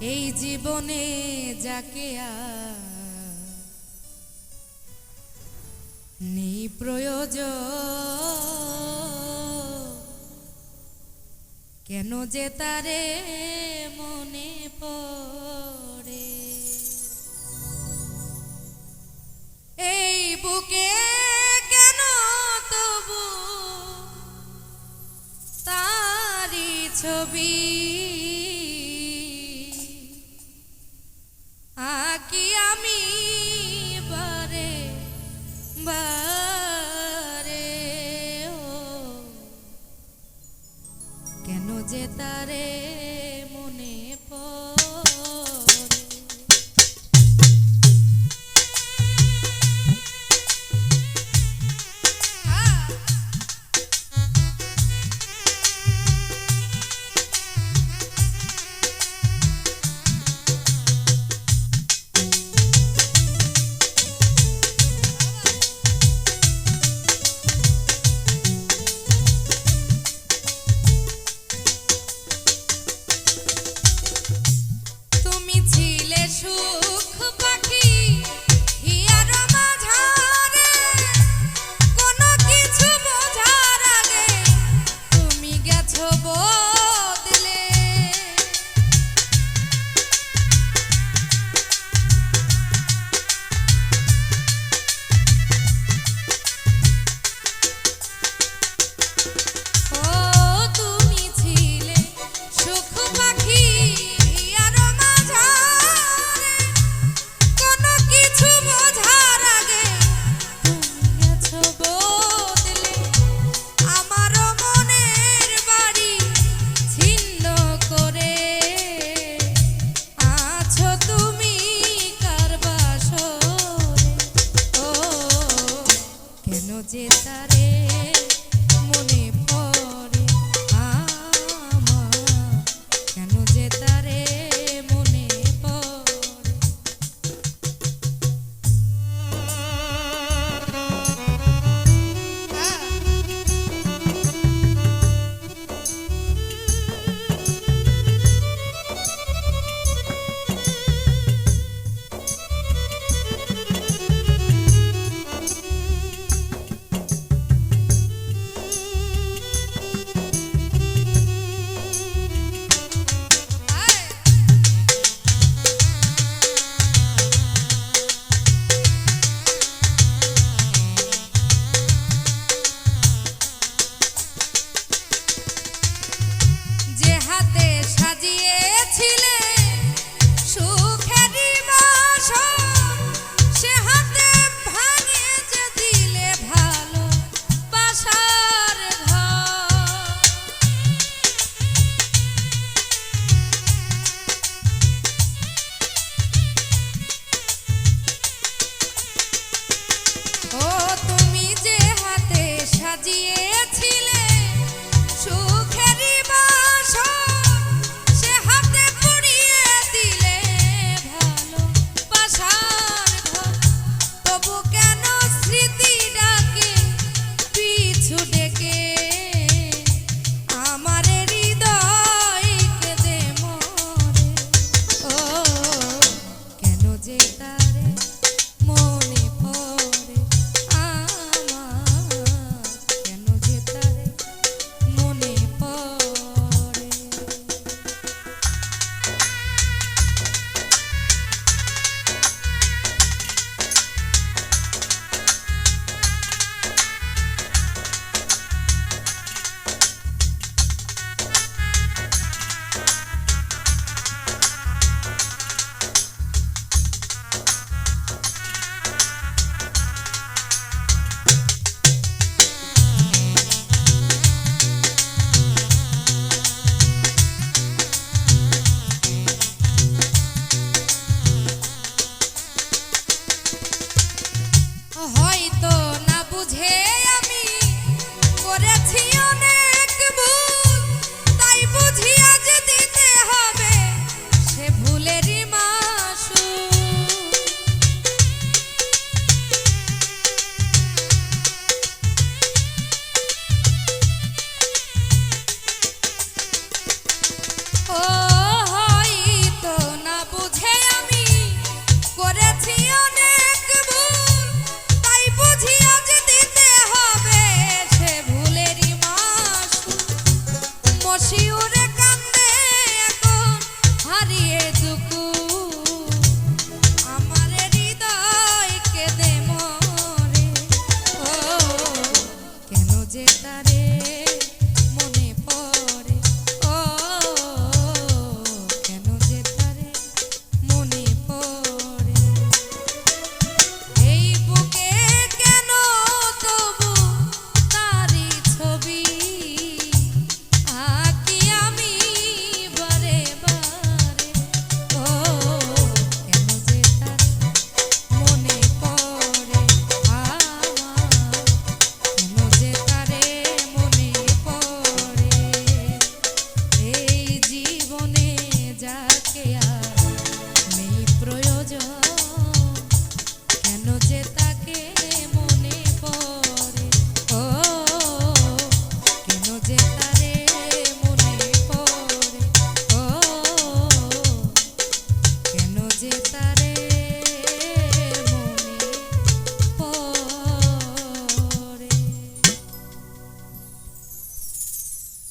এই জীবনে যাকে নেই প্রয়োজ কেন যে তারে মনে পড়ে? এই বুকে কেন তবু তারি ছবি જે તારે